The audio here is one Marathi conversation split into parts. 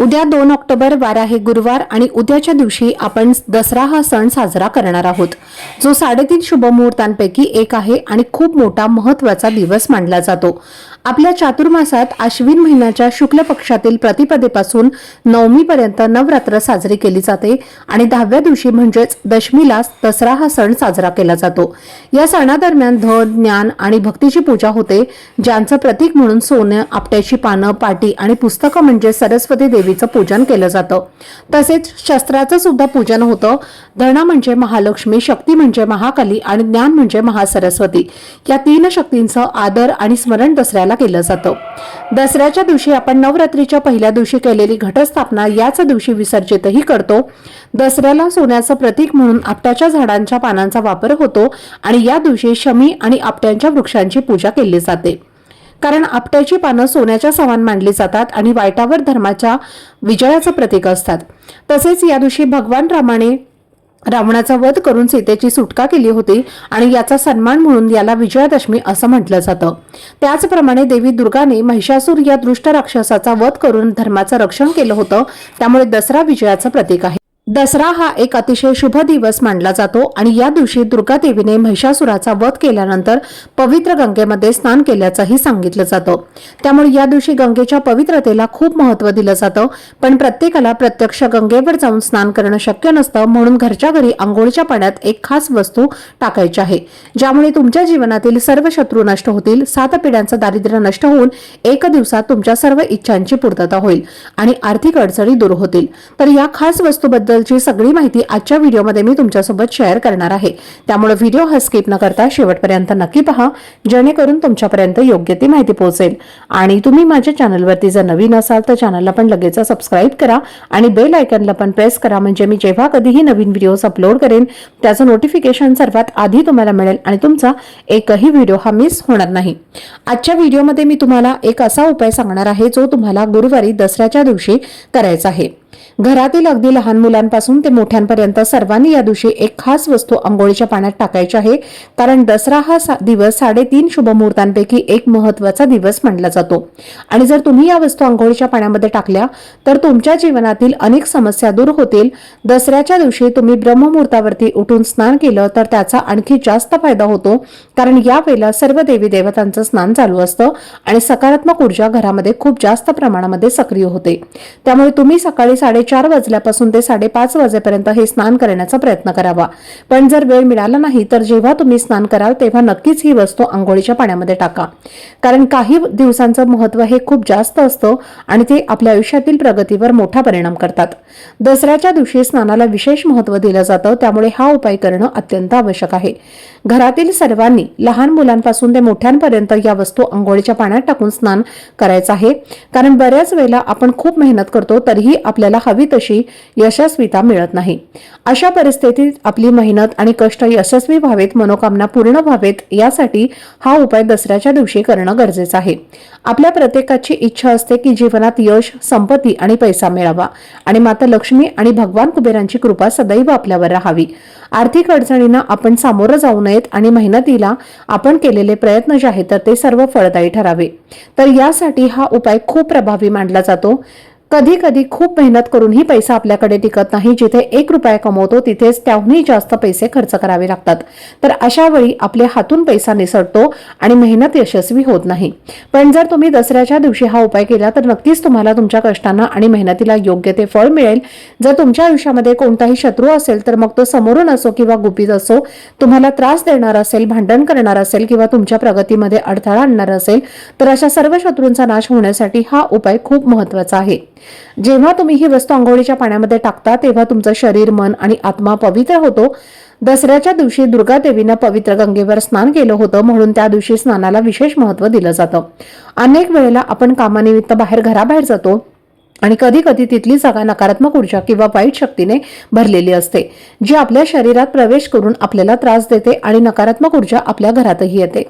उद्या दोन ऑक्टोबर वारा आहे गुरुवार आणि उद्याच्या दिवशी आपण दसरा हा सण साजरा करणार आहोत. जो साडेतीन शुभमुहूर्तांपैकी एक आहे आणि खूप मोठा महत्त्वाचा दिवस मानला जातो. आपल्या चातुर्मासात आश्विन महिन्याच्या शुक्ल पक्षातील प्रतिपदेपासून नवमीपर्यंत नवरात्र साजरी केली जाते आणि दहाव्या दिवशी म्हणजेच दशमीला दसरा हा सण साजरा केला जातो. या सणादरम्यान धन ज्ञान आणि भक्तीची पूजा होते ज्यांचं प्रतीक म्हणून सोनं आपट्याची पानं पाटी आणि पुस्तकं म्हणजे सरस्वती देवीचं पूजन केलं जातं. तसेच शस्त्राचं सुद्धा पूजन होतं. धना म्हणजे महालक्ष्मी शक्ती म्हणजे महाकाली आणि ज्ञान म्हणजे महासरस्वती. या तीन शक्तींचं आदर आणि स्मरण दसऱ्याला केलं जातं. दसऱ्याच्या दिवशी आपण नवरात्रीच्या पहिल्या दिवशी केलेली घटस्थापना याच दिवशी विसर्जितही करतो. दसऱ्याला सोन्याचं प्रतीक म्हणून आपट्याच्या झाडांच्या पानांचा वापर होतो आणि या दिवशी शमी आणि आपट्यांच्या वृक्षांची पूजा केली जाते. कारण आपट्याची पानं सोन्याच्या समान मानली जातात आणि वाईटावर धर्माच्या विजयाचं प्रतीक असतात. तसेच या दिवशी भगवान रामाने रावणाचा वध करून सीतेची सुटका केली होती आणि याचा सन्मान म्हणून याला विजयादशमी असं म्हटलं जातं. त्याचप्रमाणे देवी दुर्गाने महिषासूर या दृष्ट राक्षसाचा वध करून धर्माचं रक्षण केलं होतं. त्यामुळे दसरा विजयाचं प्रतीक आहे. दसरा हा एक अतिशय शुभ दिवस मानला जातो आणि या दिवशी दुर्गा देवीने महिषासुराचा वध केल्यानंतर पवित्र गंगेमध्ये स्नान केल्याचंही सांगितलं जातं. त्यामुळे या दिवशी गंगेच्या पवित्रतेला खूप महत्त्व दिलं जातं पण प्रत्येकाला प्रत्यक्ष गंगेवर जाऊन स्नान करणं शक्य नसतं म्हणून घरच्या घरी आंघोळच्या पाण्यात एक खास वस्तू टाकायची आहे. ज्यामुळे तुमच्या जीवनातील सर्व शत्रू नष्ट होतील सात पिढ्यांचं दारिद्र्य नष्ट होऊन एक दिवसात तुमच्या सर्व इच्छांची पूर्तता होईल आणि आर्थिक अडचणी दूर होतील. तर या खास वस्तूबद्दल वस्तूबद्दलची सगळी माहिती आजच्या व्हिडिओमध्ये मी तुमच्यासोबत शेअर करणार आहे. त्यामुळे व्हिडिओ हा स्किप न करता शेवटपर्यंत नक्की पहा जेणेकरून तुमच्यापर्यंत योग्य ती माहिती पोहोचेल. आणि तुम्ही माझ्या चॅनलवरती जर नवीन असाल तर चॅनलला पण लगेच सबस्क्राईब करा आणि बेल आयकनला पण प्रेस करा. म्हणजे मी जेव्हा कधीही नवीन व्हिडिओज अपलोड करेन त्याचं नोटिफिकेशन सर्वात आधी तुम्हाला मिळेल आणि तुमचा एकही व्हिडिओ हा मिस होणार नाही. आजच्या व्हिडिओमध्ये मी तुम्हाला एक असा उपाय सांगणार आहे जो तुम्हाला गुरुवारी दसऱ्याच्या दिवशी करायचा आहे. घरातील अगदी लहान मुलांपासून ते मोठ्यांपर्यंत सर्वांनी या दिवशी एक खास वस्तू आंघोळीच्या पाण्यात टाकायची आहे. कारण दसरा हा सा- दिवस साडेतीन शुभमुहूर्तांपैकी एक महत्त्वाचा दिवस मानला जातो. आणि जर तुम्ही या वस्तू आंघोळीच्या पाण्यामध्ये टाकल्या तर तुमच्या जीवनातील अनेक समस्या दूर होतील. दसऱ्याच्या दिवशी तुम्ही ब्रह्ममुहूर्तावरती उठून स्नान केलं तर त्याचा आणखी जास्त फायदा होतो. कारण यावेळेला सर्व देवी देवतांचं स्नान चालू असतं आणि सकारात्मक ऊर्जा घरामध्ये खूप जास्त प्रमाणामध्ये सक्रिय होते. त्यामुळे तुम्ही सकाळी साडेचार वाजल्यापासून ते साडेपाच वाजेपर्यंत हे स्नान करण्याचा प्रयत्न करावा. पण जर वेळ मिळाला नाही तर जेव्हा तुम्ही स्नान कराल तेव्हा नक्कीच ही वस्तू आंघोळीच्या पाण्यामध्ये टाका. कारण काही दिवसांचं महत्त्व हे खूप जास्त असतं आणि ते आपल्या आयुष्यातील प्रगतीवर मोठा परिणाम करतात. दसऱ्याच्या दिवशी स्नानाला विशेष महत्त्व दिलं जातं त्यामुळे हा उपाय करणं अत्यंत आवश्यक आहे. घरातील सर्वांनी लहान मुलांपासून ते मोठ्यांपर्यंत या वस्तू आंघोळीच्या पाण्यात टाकून स्नान करायचं आहे. कारण बऱ्याच वेळेला आपण खूप मेहनत करतो तरीही आपल्या आपल्याला हवी तशी यशस्वीता मिळत नाही. अशा परिस्थितीत आपली मेहनत आणि कष्ट यशस्वी व्हावेत मनोकामना पूर्ण व्हावेत यासाठी हा उपाय दसऱ्याच्या दिवशी करणं गरजेचं आहे. आपल्या प्रत्येकाची इच्छा असते की जीवनात यश संपत्ती आणि पैसा मिळावा आणि माता लक्ष्मी आणि भगवान कुबेरांची कृपा सदैव आपल्यावर राहावी. आर्थिक अडचणींना आपण सामोरं जाऊ नयेत आणि मेहनतीला आपण केलेले प्रयत्न जे आहेत तर ते सर्व फळदायी ठरावे. तर यासाठी हा उपाय खूप प्रभावी मानला जातो. कधी कधी खूप मेहनत करूनही पैसा आपल्याकडे टिकत नाही. जिथे एक रुपया कमवतो तिथेच त्याहूनही जास्त पैसे खर्च करावे लागतात. तर अशा वेळी आपल्या हातून पैसा निसटतो आणि मेहनत यशस्वी होत नाही. पण जर तुम्ही दसऱ्याच्या दिवशी हा उपाय केला तर नक्कीच तुम्हाला तुमच्या कष्टांना आणि मेहनतीला योग्य ते फळ मिळेल. जर तुमच्या आयुष्यामध्ये कोणताही शत्रू असेल तर मग तो समोरून असो किंवा गुपित असो तुम्हाला त्रास देणार असेल भांडण करणार असेल किंवा तुमच्या प्रगतीमध्ये अडथळा आणणार असेल तर अशा सर्व शत्रूंचा नाश होण्यासाठी हा उपाय खूप महत्त्वाचा आहे. जेव्हा तुम्ही ही वस्तू आंघोळीच्या पाण्यामध्ये टाकता तेव्हा तुमचं शरीर मन आणि आत्मा पवित्र होतो. दसऱ्याच्या दिवशी दुर्गा देवीनं पवित्र गंगेवर स्नान केलं होतं म्हणून त्या दिवशी स्नानाला विशेष महत्त्व दिलं जातं. अनेक वेळेला आपण कामानिमित्त बाहेर घराबाहेर जातो. आणि कधी कधी तिथली जागा नकारात्मक ऊर्जा किंवा वाईट शक्तीने भरलेली असते जी आपल्या शरीरात प्रवेश करून आपल्याला त्रास देते आणि नकारात्मक ऊर्जा आपल्या घरातही येते.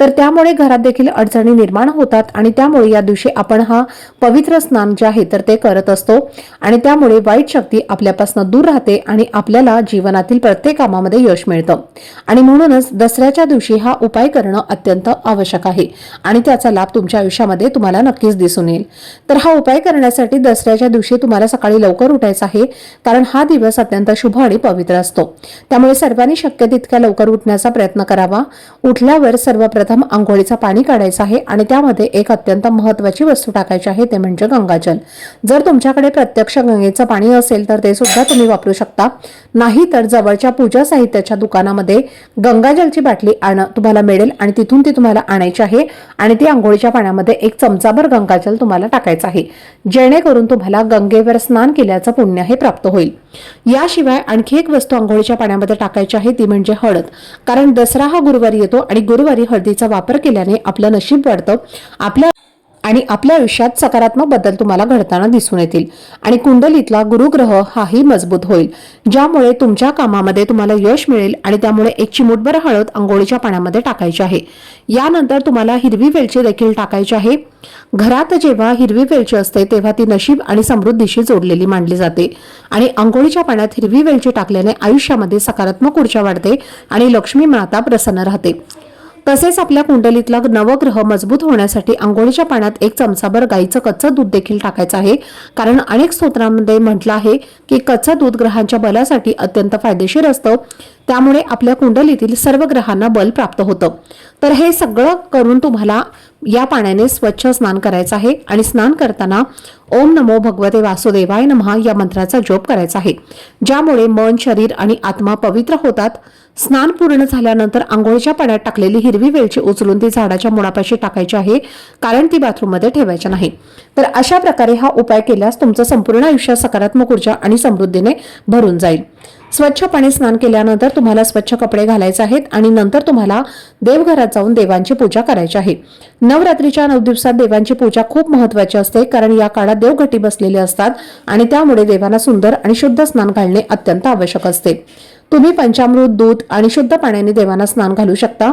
तर त्यामुळे घरात देखील अडचणी निर्माण होतात आणि त्यामुळे या दिवशी आपण हा पवित्र स्नान जे आहे तर ते करत असतो आणि त्यामुळे वाईट शक्ती आपल्यापासून दूर राहते आणि आपल्याला जीवनातील प्रत्येक कामामध्ये यश मिळतं. आणि म्हणूनच दसऱ्याच्या दिवशी हा उपाय करणं अत्यंत आवश्यक आहे आणि त्याचा लाभ तुमच्या आयुष्यामध्ये तुम्हाला नक्कीच दिसून येईल. तर हा उपाय करण्यासाठी दसऱ्याच्या दिवशी तुम्हाला सकाळी लवकर उठायचं आहे कारण हा दिवस अत्यंत शुभ आणि पवित्र असतो. त्यामुळे सर्वांनी शक्य तितक्या लवकर उठण्याचा प्रयत्न करावा. उठल्यावर सर्वप्रथम आंघोळीचं पाणी काढायचं आहे आणि त्यामध्ये एक अत्यंत महत्वाची वस्तू टाकायची आहे ते म्हणजे गंगाजल. जर तुमच्याकडे प्रत्यक्ष गंगेचं पाणी असेल तर ते सुद्धा तुम्ही वापरू शकता. नाही तर जवळच्या पूजा साहित्याच्या दुकानामध्ये गंगाजलची बाटली आण तुम्हाला मिळेल आणि तिथून ती तुम्हाला आणायची आहे आणि ती आंघोळीच्या पाण्यामध्ये एक चमचाभर गंगाजल तुम्हाला टाकायचं आहे. जेणेकरून तुम्हाला गंगेवर स्नान केल्याचं पुण्य हे प्राप्त होईल. याशिवाय आणखी एक वस्तू आंघोळीच्या पाण्यामध्ये टाकायची आहे ती म्हणजे हळद. कारण दसरा हा गुरुवारी येतो आणि गुरुवारी हळदीचा वापर केल्याने आपलं नशीब वाढतं. आपल्या आणि आपल्या आयुष्यात सकारात्मक बदल तुम्हाला घडताना दिसून येतील. आणि कुंडलीतला गुरुग्रह हाही मजबूत होईल. ज्यामुळे तुमच्या कामामध्ये तुम्हाला यश मिळेल आणि त्यामुळे एक चिमूटभर हळद अंघोळीच्या पाण्यामध्ये टाकायची आहे. यानंतर तुम्हाला हिरवी वेलची देखील टाकायची आहे. घरात जेव्हा हिरवी वेलची असते तेव्हा ती नशीब आणि समृद्धीशी जोडलेली मानली जाते. आणि आंघोळीच्या पाण्यात हिरवी वेलची टाकल्याने आयुष्यामध्ये सकारात्मक ऊर्जा वाढते आणि लक्ष्मी माता प्रसन्न राहते. तसेच आपल्या कुंडलीतला नवग्रह मजबूत होण्यासाठी आंघोळीच्या पाण्यात एक चमचाभर गाईचं कच्चं दूध देखील टाकायचं आहे. कारण अनेक स्तोत्रांमध्ये म्हटलं आहे की कच्चं दूध ग्रहांच्या बलासाठी अत्यंत फायदेशीर असतं. त्यामुळे आपल्या कुंडलीतील सर्व ग्रहांना बल प्राप्त होतं. तर हे सगळं करून तुम्हाला या पाण्याने स्वच्छ स्नान करायचं आहे. आणि स्नान करताना ओम नमो भगवते वासुदेवाय नमः या मंत्राचा जप करायचा आहे. ज्यामुळे मन शरीर आणि आत्मा पवित्र होतात. स्नान पूर्ण झाल्यानंतर आंघोळीच्या पाण्यात टाकलेली हिरवी वेलची उचलून ती झाडाच्या मुळापाशी टाकायची आहे कारण ती बाथरूममध्ये ठेवायची नाही. तर अशा प्रकारे हा उपाय केल्यास तुमचं संपूर्ण आयुष्य सकारात्मक ऊर्जा आणि समृद्धीने भरून जाईल. स्वच्छ पाणी स्नान केल्यानंतर तुम्हाला स्वच्छ कपडे घालायचे आहेत आणि नंतर तुम्हाला देवघरात जाऊन देवांची पूजा करायची आहे. नवरात्रीच्या नऊ दिवसात देवांची पूजा खूप महत्वाची असते कारण या काळात देवघटी बसलेले असतात आणि त्यामुळे देवांना सुंदर आणि शुद्ध स्नान घालणे अत्यंत आवश्यक असते. तुम्ही पंचामृत दूध आणि शुद्ध पाण्याने देवांना स्नान घालू शकता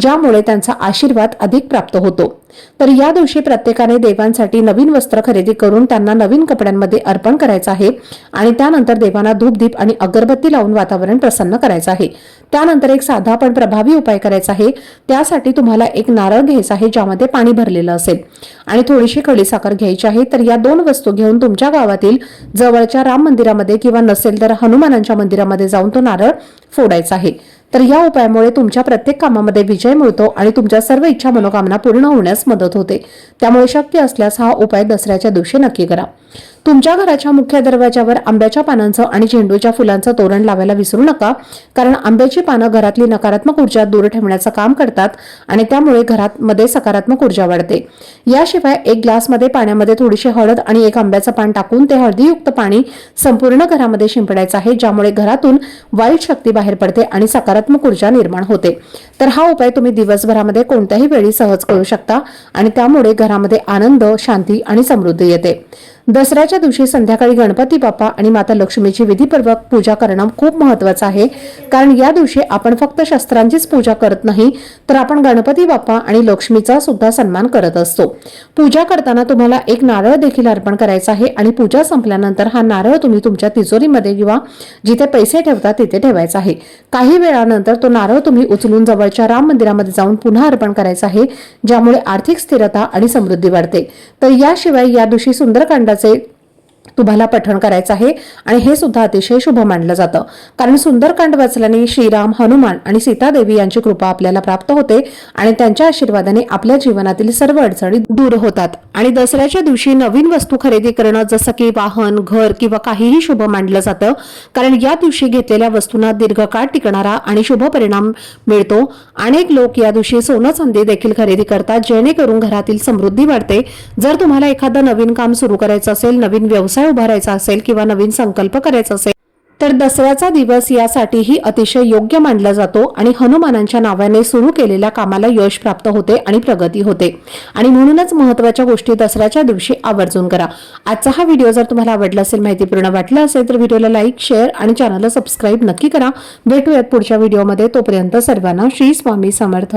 ज्यामुळे त्यांचा आशीर्वाद अधिक प्राप्त होतो. तर या दिवशी प्रत्येकाने देवांसाठी नवीन वस्त्र खरेदी करून त्यांना नवीन कपड्यांमध्ये अर्पण करायचं आहे आणि त्यानंतर देवांना धूपदीप आणि अगरबत्ती लावून वातावरण प्रसन्न करायचं आहे. त्यानंतर एक साधा पण प्रभावी उपाय करायचा आहे. त्यासाठी तुम्हाला एक नारळ घ्यायचा आहे ज्यामध्ये पाणी भरलेलं असेल. आणि थोडीशी खडीसाखर घ्यायची आहे. तर या दोन वस्तू घेऊन तुमच्या गावातील जवळच्या राम मंदिरामध्ये किंवा नसेल तर हनुमानांच्या मंदिरामध्ये जाऊन तो नारळ फोडायचा आहे. तर या उपायामुळे तुमच्या प्रत्येक कामामध्ये विजय मिळतो आणि तुमच्या सर्व इच्छा मनोकामना पूर्ण होण्यास मदत होते. त्यामुळे शक्य असल्यास हा उपाय दसऱ्याच्या दिवशी नक्की करा. तुमच्या घराच्या मुख्य दरवाजावर आंब्याच्या पानांचं आणि झेंडूच्या फुलांचं तोरण लावायला विसरू नका कारण आंब्याची पानं घरातली नकारात्मक ऊर्जा दूर ठेवण्याचं काम करतात आणि त्यामुळे घरात मध्ये सकारात्मक ऊर्जा वाढते. याशिवाय एक ग्लासमध्ये पाण्यामध्ये थोडीशी हळद आणि एक आंब्याचं पान टाकून ते हळदीयुक्त पाणी संपूर्ण घरामध्ये शिंपडायचं आहे ज्यामुळे घरातून वाईट शक्ती बाहेर पडते आणि सकारात्मक ऊर्जा निर्माण होते. तर हा उपाय तुम्ही दिवसभरामध्ये कोणत्याही वेळी सहज करू शकता आणि त्यामुळे घरामध्ये आनंद शांती आणि समृद्धी येते. दसऱ्याच्या दिवशी संध्याकाळी गणपती बाप्पा आणि माता लक्ष्मीची विधीपूर्वक पूजा करणं खूप महत्वाचं आहे. कारण या दिवशी आपण फक्त शस्त्रांचीच पूजा करत नाही तर आपण गणपती बाप्पा आणि लक्ष्मीचा सुद्धा सन्मान करत असतो. पूजा करताना तुम्हाला एक नारळ देखील अर्पण करायचा आहे आणि पूजा संपल्यानंतर हा नारळ तुम्ही तुमच्या तिजोरीमध्ये किंवा जिथे पैसे ठेवता तिथे ठेवायचा आहे. काही वेळानंतर तो नारळ तुम्ही उचलून जवळच्या राम मंदिरामध्ये जाऊन पुन्हा अर्पण करायचा आहे ज्यामुळे आर्थिक स्थिरता आणि समृद्धी वाढते. तर याशिवाय या दिवशी सुंदरकांड hacer तुम्हाला पठण करायचं आहे आणि हे सुद्धा अतिशय शुभ मानलं जातं. कारण सुंदरकांड वाचल्याने श्रीराम हनुमान आणि सीतादेवी यांची कृपा आपल्याला प्राप्त होते आणि त्यांच्या आशीर्वादाने आपल्या जीवनातील सर्व अडचणी दूर होतात. आणि दसऱ्याच्या दिवशी नवीन वस्तू खरेदी करणं जसं की वाहन घर किंवा काहीही शुभ मानलं जातं. कारण या दिवशी घेतलेल्या वस्तूंना दीर्घकाळ टिकणारा आणि शुभ परिणाम मिळतो. अनेक लोक या दिवशी सोनं चांदी देखील खरेदी करतात जेणेकरून घरातील समृद्धी वाढते. जर तुम्हाला एखादं नवीन काम सुरू करायचं असेल नवीन व्यवसाय व्यवसाय उभारायचा असेल किंवा नवीन संकल्प करायचा असेल तर दसऱ्याचा दिवस यासाठीही अतिशय योग्य मानला जातो आणि हनुमानांच्या नावाने सुरू केलेल्या कामाला यश प्राप्त होते आणि प्रगती होते. आणि म्हणूनच महत्त्वाच्या गोष्टी दसऱ्याच्या दिवशी आवर्जून करा. आजचा हा व्हिडिओ जर तुम्हाला आवडला असेल माहितीपूर्ण वाटला असेल तर व्हिडिओला लाईक शेअर आणि चॅनलला सबस्क्राईब नक्की करा. भेटूयात पुढच्या व्हिडिओमध्ये. तोपर्यंत सर्वांना श्री स्वामी समर्थ.